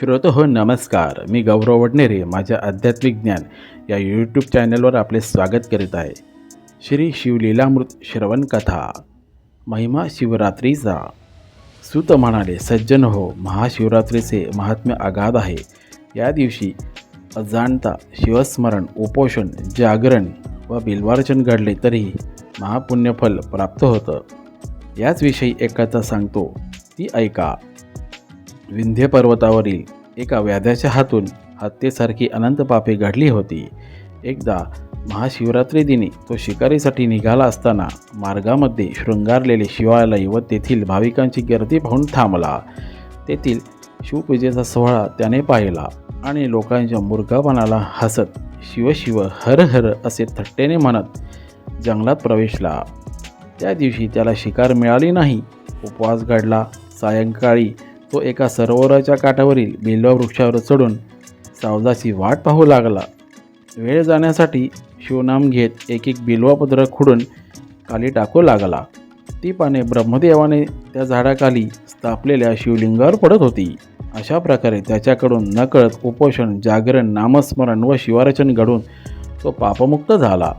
श्रोत हो नमस्कार. मी गौरव वडनेरे माझ्या आध्यात्मिक ज्ञान या यूट्यूब चॅनलवर आपले स्वागत करीत आहे. श्री शिवलीलामृत श्रवण कथा महिमा शिवरात्रीचा. सुत म्हणाले सज्जन हो महाशिवरात्रीचे महात्म्य अगाध आहे. या दिवशी अजाणता शिवस्मरण उपोषण जागरण व बिल्वार्चन घडले तरी महापुण्यफल प्राप्त होतं. याचविषयी एक कथा सांगतो. ती ऐका. विंध्य पर्वतावरील एका व्याध्याच्या हातून हत्येसारखी अनंत पापे घडली होती. एकदा महाशिवरात्री दिनी तो शिकारीसाठी निघाला असताना मार्गामध्ये शृंगारलेले शिवालय व तेथील भाविकांची गर्दी पाहून थांबला. तेथील शिवपूजेचा सोहळा त्याने पाहिला आणि लोकांच्या मुर्गापणाला हसत शिव शिव हर हर असे थट्टेने म्हणत जंगलात प्रवेशला. त्या दिवशी त्याला शिकार मिळाली नाही. उपवास घडला. सायंकाळी तो एका सरोवराच्या काठावरील बिल्वा वृक्षावर चढून सावजाची वाट पाहू लागला. वेळ जाण्यासाठी शिवनाम घेत एक एक बिल्वापत्र खुडून खाली टाकू लागला. ती पाने ब्रह्मदेवाने त्या झाडाखाली स्थापलेल्या शिवलिंगावर पडत होती. अशा प्रकारे त्याच्याकडून नकळत उपोषण जागरण नामस्मरण व शिवारचन घडून तो पापमुक्त झाला.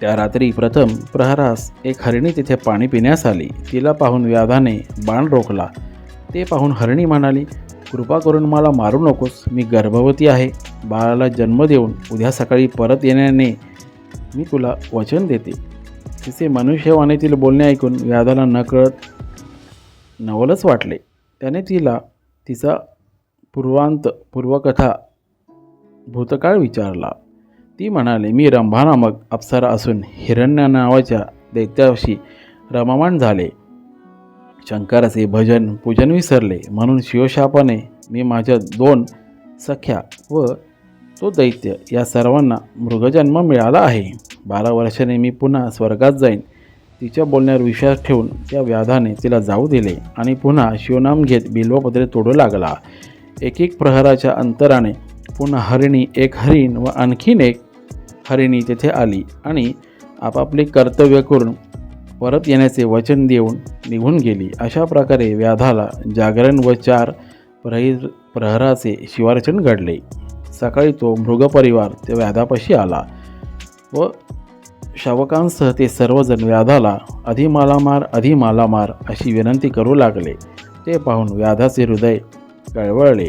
त्या रात्री प्रथम प्रहरास एक हरिणी तिथे पाणी पिण्यास आली. तिला पाहून व्याधाने बाण रोखला. ते पाहून हरिणी म्हणाली कृपा करून मला मारू नकोस. मी गर्भवती आहे. बाळाला जन्म देऊन उद्या सकाळी परत येण्याने मी तुला वचन देते. तिचे मनुष्यवाणीतील बोलणे ऐकून व्याधाला नकळत नवलच वाटले. त्याने तिला तिचा पूर्वांत पूर्वकथा भूतकाळ विचारला. ती म्हणाले मी रंभा नामक अप्सरा असून हिरण्य नावाच्या दैत्याशी रममाण झाले. शंकराचे भजन पूजन विसरले. म्हणून शिवशापाने मी माझ्या दोन सख्या व तो दैत्य या सर्वांना मृगजन्म मिळाला आहे. बारा वर्षाने मी पुन्हा स्वर्गात जाईन. तिच्या बोलण्यावर विश्वास ठेवून त्या व्याधाने तिला जाऊ दिले आणि पुन्हा शिवनाम घेत बिल्वपत्रे तोडू लागला. एक एक प्रहराच्या अंतराने पुन्हा हरिणी एक हरिण व आणखीन एक हरिणी तेथे आली आणि आपापले कर्तव्य करून परत येण्याचे वचन देऊन निघून गेली. अशा प्रकारे व्याधाला जागरण व चार प्रहि प्रहराचे शिवारचन घडले. सकाळी तो मृगपरिवार त्या व्याधापाशी आला व शावकांसह ते सर्वजण व्याधाला अधि माला मार अधि मार अशी विनंती करू लागले. ते पाहून व्याधाचे हृदय कळवळले.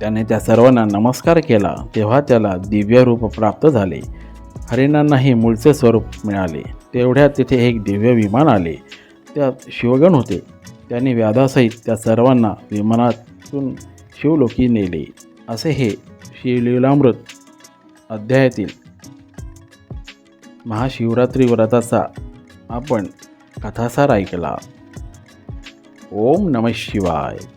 त्याने त्या सर्वांना नमस्कार केला. तेव्हा त्याला दिव्यरूप प्राप्त झाले. हरिणांनाही मूळचे स्वरूप मिळाले. तेवढ्यात तिथे एक दिव्य विमान आले. त्यात शिवगण होते. त्यांनी व्याधासहित त्या सर्वांना विमानातून शिवलोकी नेले. असे हे शिवलीलामृत अध्यायातील महाशिवरात्री व्रताचा आपण कथासार ऐकला. ओम नम शिवाय.